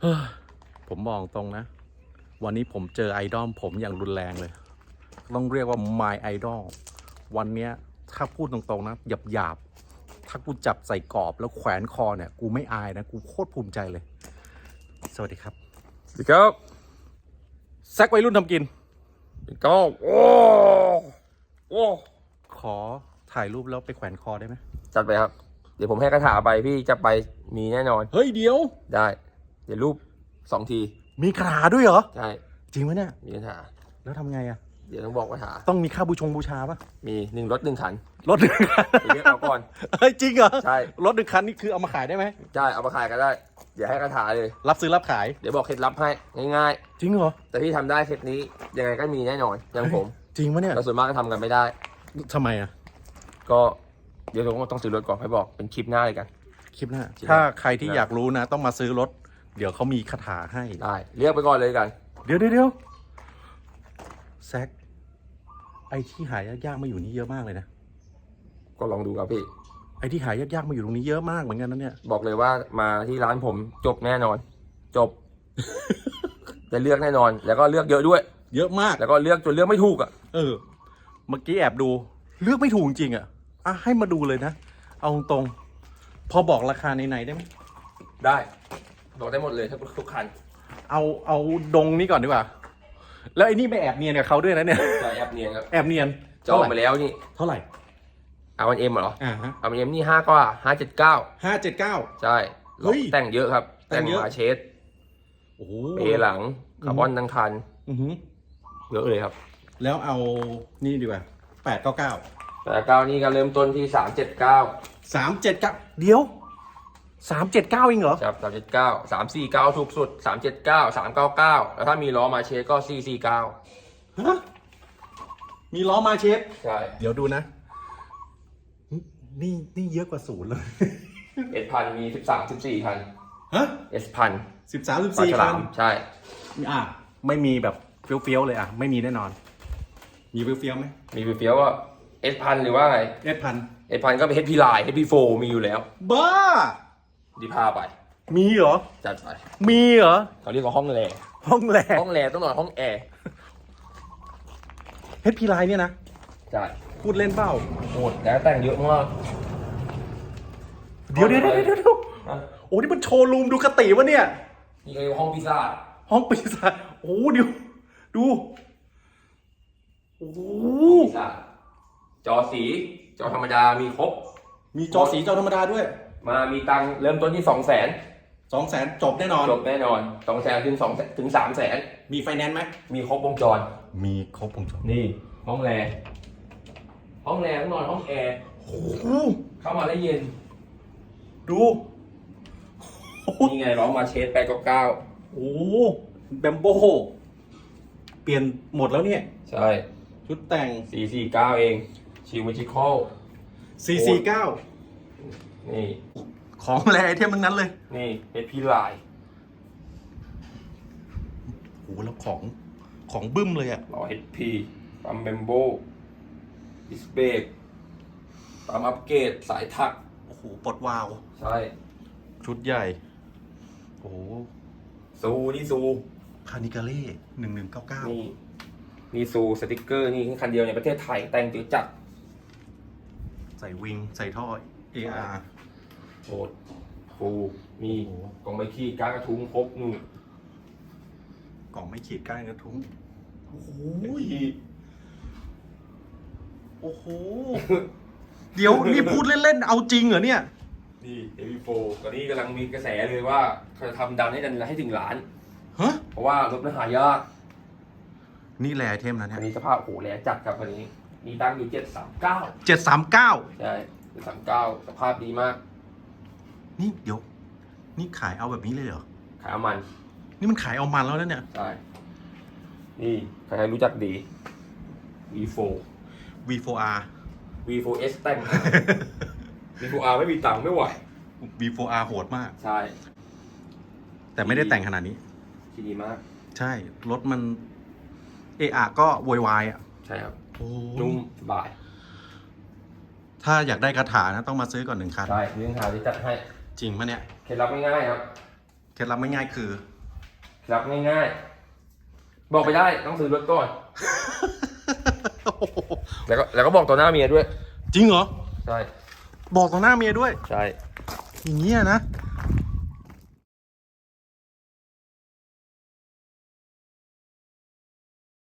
เฮ้ยผมบอกตรงนะ วันนี้ผมเจอไอดอลผมอย่างรุนแรงเลย ต้องเรียกว่า my idol วันเนี้ย ถ้าพูดตรงๆนะ หยาบหยาบๆถ้ากูจับใส่กรอบแล้วแขวนคอเนี่ย กูไม่อายนะ กูโคตรภูมิใจเลย สวัสดีครับ สวัสดีครับแซกวัยรุ่นทำกินพี่ก้องโอ้โอ้ขอถ่ายรูปแล้วไปแขวนคอได้ไหมจัดไปครับ เดี๋ยวผมให้คาถาไปพี่จะไปมีแน่นอน เฮ้ยเดี๋ยว ได้ เดี๋ยวรูปสองทีมีคาถาด้วยเหรอ ใช่จริงไหมเนี่ย มีคาถาแล้วทำไงอะเดี๋ยวต้องบอกคาถาต้องมีค่าบูชงบูชาปะมีหนึ่งรถหนึ่งขันรถหนึ่งคันเดี๋ยวเลือกเอาก่อน เฮ้ยจริงเหรอใช่ รถหนึ่งคันนี่คือเอามาขายได้ไหมใช่เอามาขายก็ได้ เดี๋ยวให้คาถาเลย รับซื้อรับขาย เดี๋ยวบอกเคล็ดลับให้ง่ายจริงเหรอๆ แต่พี่ทำได้เคล็ดนี้ยังไงก็มีแน่นอนอย่างผมจริงปะเนี่ยแต่ส่วนมากก็ทำกันไม่ได้ ทำไมอะก็ เดี๋ยวผมก็ต้องซื้อรถก่อนให้บอกเป็นคลิปหน้าเลยกันคลิปหน้าคลิปหน้า ถ้าใครที่อยากรู้นะ ต้องมาซื้อรถ เดี๋ยวเขามีคาถาให้ ได้ เรียกไปก่อนเลยกัน เดี๋ยวเดี๋ยวเดี๋ยวแซกไอ้ที่หายากๆมาอยู่นี่เยอะมากเลยนะ ก็ลองดูครับพี่ ไอ้ที่หายากๆมาอยู่ตรงนี้เยอะมากเหมือนกันนะเนี่ย บอกเลยว่ามาที่ร้านผมจบแน่นอน จบ จะเลือกแน่นอน แล้วก็เลือกเยอะด้วย เยอะมาก แล้วก็เลือกจนเลือกไม่ถูกอะ เออ เมื่อกี้แอบดู เลือกไม่ถูกจริงๆอะ อะให้มาดูเลยนะ เอาตรงๆพอบอกราคาในไหนๆได้ไหมได้บอกได้หมดเลยทุกทุกคันเอาเอาดงนี้ก่อนดีกว่า แล้วไอ้นี่ไปแอบเนียนกับเขาด้วยนะเนี่ย จะแอปเนียนครับแอบเนียนจองไปแล้วนี่เท่าไหร่เอาวันเอ็มเหรออ่าฮะเอาวันเอ็มนี่ห้าก็ห้าเจ็ดเก้าห้าเจ็ดเก้าใช่เฮ้ยแต่งเยอะครับ แต่งเยอะมาเชสโอ้โหเปหลังคาร์บอนทั้งคันอือหือเยอะเลยครับ แล้วเอานี่ดีกว่าแปดเก้าเก้า แต่เก้านี่ก็เริ่มต้นที่สามเจ็ดเก้าสามเจ็ดเก้าเดี๋ยวสามเจ็ดเก้าเองเหรอครับสามเจ็ดเก้าสามสี่เก้าถูกสุดสามเจ็ดเก้าสามเก้าเก้าแล้วถ้ามีล้อมาเชสก็สี่สี่เก้าฮะมีล้อมาเชฟใช่เดี๋ยวดูนะ นี่นี่เยอะกว่าศูนย์เลยเอสพันมีสิบสามสิบสี่คันฮะเอสพันสิบสามสิบปลาสี่ฉคัลานมใช่อะไม่มีแบบเฟี้ยวๆเลยอะ ไม่มีแน่นอน มีเฟี้ยวๆไหมมีเฟี้ยวๆว่า เอสพันหรือว่าไง เอสพันเอสพันก็เป็นเฮดพีไลน์เฮดพีโฟมีอยู่แล้ว บ้า ดีพาไป มีเหรอ จัดไปมีเหรอ เขาเรียกว่าห้องแรห้องแรกห้องแรต้องนอนห้องแอร์เฮดพีไลน์เนี่ยนะใช่พูดเล่นเปล่า โหดแล้วแต่งเยอะมาก เดี๋ยวเดี๋ยวเดี๋ยวเดี๋ยวเดี๋ยวโอ้นี่มันโชว์รูมดูกติวะเนี่ย นี่ก็เรียกว่าห้องพิซซ่าห้องปีศาจโอ้เดี๋ยวดู โอ้โหพิซซ่า จอสีจอธรรมดามีครบ มีจอสีจอธรรมดาด้วย มามีตังค์เริ่มต้นที่สองแสนสองแสนจบแน่นอน จบแน่นอนสองแสนถึงสองถึงสามแสนมีไฟแนนซ์ไหมมีครบวงจร มีครบวงจรนี่ ห้องแรห้องแรต้องนอนห้องแอร์โอ้โหเข้ามาได้เย็นดูโอ้โหนี่ไงร้องมาเชสแปดเก้าเก้าโอ้โหแบมโบเปลี่ยนหมดแล้วเนี่ย ใช่ ชุดแต่งสี่สี่เก้าเอง ชิวมิจิคอล 449 นี่ ของแรไอเทมทั้งนั้นเลยนี่เฮดพีไลน์โอ้โหแล้วของของบึ้มเลยอะล้อเฮดพีปั๊มเบมโบดิสเบรกปั๊มอัปเกรดสายถัก โอ้โหปลดวาล์วใช่ ชุดใหญ่ โอ้โหซูนี่ซู คานิกาเล่หนึ่งหนึ่งเก้าเก้า นี่นี่ซูสติกเกอร์นี่คันเดียวในประเทศไทยแต่งจืดจัดใส่วิง ใส่ท่อ AR โหดฟูมีโอ้โหกล่องใบขี้การกระทุ้งครบนู่นกล่องไม่ขีดก้านกระทุ้งโอ้โหโอ้โห เดี๋ยวนี่พูดเล่น ๆ เอาจริงเหรอเนี่ย นี่เอวีโฟตอนนี้กำลังมีกระแสเลยว่าเขาจะทำดันให้ดันให้ถึงล้าน ฮะ เพราะว่ารถมันหายาก นี่แรไอเทมนะอัเนี่ยนนี้สภาพโอ้โหแรงจัดครับวันนี้ มีตั้งอยู่เจ็ดสามเก้าเจ็ดสามเก้าใช่เจ็ดสามเก้าสภาพดีมาก นี่เดี๋ยว นี่ขายเอาแบบนี้เลยเหรอ ขายเอามัน นี่มันขายเอามันแล้วนะเนี่ย ใช่ นี่ใครๆรู้จักดี V4 V4R V4S แต่ง V4R ไม่มีตังค์ไม่ไหว V4R โหดมาก ใช่ แต่ไม่ได้แต่งขนาดนี้ ที่ดีมาก ใช่ รถมัน เออะก็โวยวายอะ ใช่ครับ โอ้นุ่มสบาย ถ้าอยากได้คาถานะต้องมาซื้อก่อนหนึ่งคัน ใช่เรื่องหาที่จัดให้ จริงปะเนี่ย เคล็ดลับง่ายๆครับ เคล็ดลับไม่ง่ายคือครับง่ายๆ บอกไปได้ต้องซื้อรถก่อน แล้วก็แล้วก็บอกต่อหน้าเมียด้วย จริงเหรอ ใช่ บอกต่อหน้าเมียด้วย ใช่ อย่างเงี้ยนะ